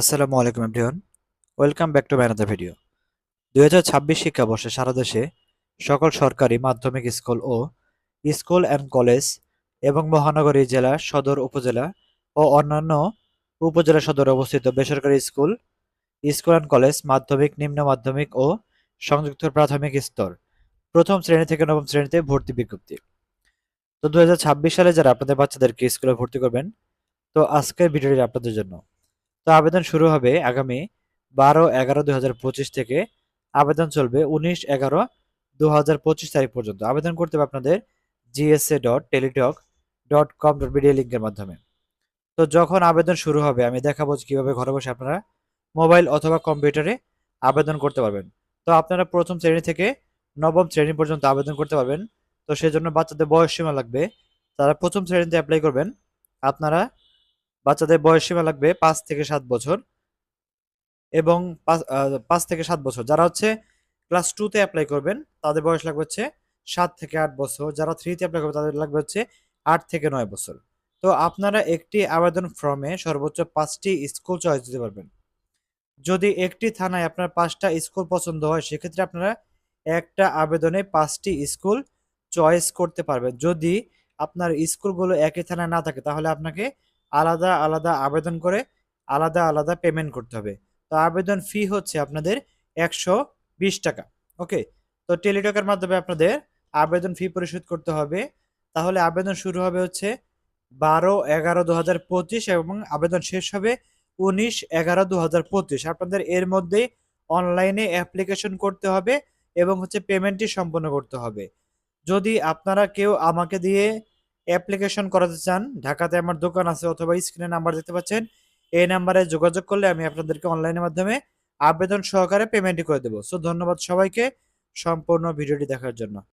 আসসালামু আলাইকুম everyone welcome back to another video দুই হাজার ছাব্বিশ শিক্ষাবর্ষে সারা দেশে সকল সরকারি, মাধ্যমিক স্কুল ও স্কুল অ্যান্ড কলেজ এবং মহানগরী জেলা, সদর, উপজেলা ও অন্যান্য উপজেলা সদরে অবস্থিত। বেসরকারি স্কুল স্কুল অ্যান্ড কলেজ মাধ্যমিক, নিম্ন মাধ্যমিক ও সংযুক্ত প্রাথমিক স্তর। প্রথম শ্রেণি থেকে নবম শ্রেণীতে ভর্তি বিজ্ঞপ্তি। তো দুই হাজার ছাব্বিশ সালে যারা আপনাদের বাচ্চাদেরকে স্কুলে ভর্তি করবেন, তো আজকের ভিডিওটি আপনাদের জন্য। তো আবেদন শুরু হবে আগামী বারো এগারো পঁচিশ থেকে। আবেদন চলবে উনিশ এগারো দু তারিখ পর্যন্ত। আবেদন করতে হবে আপনাদের GSA dot Teletalk dot com dot BDA লিঙ্কের মাধ্যমে। তো যখন আবেদন শুরু হবে, আমি দেখাবো যে কীভাবে ঘরে বসে আপনারা মোবাইল অথবা কম্পিউটারে আবেদন করতে পারবেন। তো আপনারা প্রথম শ্রেণি থেকে নবম শ্রেণি পর্যন্ত আবেদন করতে পারবেন। তো সেই জন্য বাচ্চাদের বয়স সীমা লাগবে। তারা প্রথম শ্রেণীতে অ্যাপ্লাই করবেন। আপনারা বাচ্চাদের বয়স সীমা লাগবে পাঁচ থেকে সাত বছর এবং পাঁচ থেকে সাত বছর। যারা হচ্ছে ক্লাস টুতে অ্যাপ্লাই করবেন, তাদের বয়স লাগবে হচ্ছে সাত থেকে আট বছর। যারা থ্রিতে অ্যাপ্লাই করবে তাদের লাগবে হচ্ছে আট থেকে নয় বছর। তো আপনারা একটি আবেদন ফর্মে সর্বোচ্চ পাঁচটি স্কুল চয়েস দিতে পারবেন। যদি একটি থানায় আপনার পাঁচটা স্কুল পছন্দ হয়, সেক্ষেত্রে আপনারা একটা আবেদনে পাঁচটি স্কুল চয়েস করতে পারবেন। যদি আপনার স্কুলগুলো একই থানায় না থাকে, তাহলে আপনাকে আলাদা আলাদা আবেদন করে আলাদা আলাদা পেমেন্ট করতে হবে। তো আবেদন ফি হচ্ছে আপনাদের একশো বিশ টাকা ওকে তো টেলিটকের মাধ্যমে আপনাদের আবেদন ফি পরিশোধ করতে হবে। তাহলে আবেদন শুরু হবে হচ্ছে বারো এগারো দু হাজার পঁচিশ এবং আবেদন শেষ হবে উনিশ এগারো দু হাজার পঁচিশ। আপনাদের এর মধ্যে অনলাইনে অ্যাপ্লিকেশন করতে হবে এবং হচ্ছে পেমেন্টটি সম্পন্ন করতে হবে। যদি আপনারা কেউ আমাকে দিয়ে অ্যাপ্লিকেশন করাতে চান, ঢাকাতে আমার দোকান আছে অথবা স্ক্রিনে নাম্বার দেখতে পাচ্ছেন, এই নাম্বারে যোগাযোগ করলে আমি আপনাদেরকে অনলাইনের মাধ্যমে আবেদন সহকারে পেমেন্টই করে দেবো। সো ধন্যবাদ সবাইকে সম্পূর্ণ ভিডিওটি দেখার জন্য।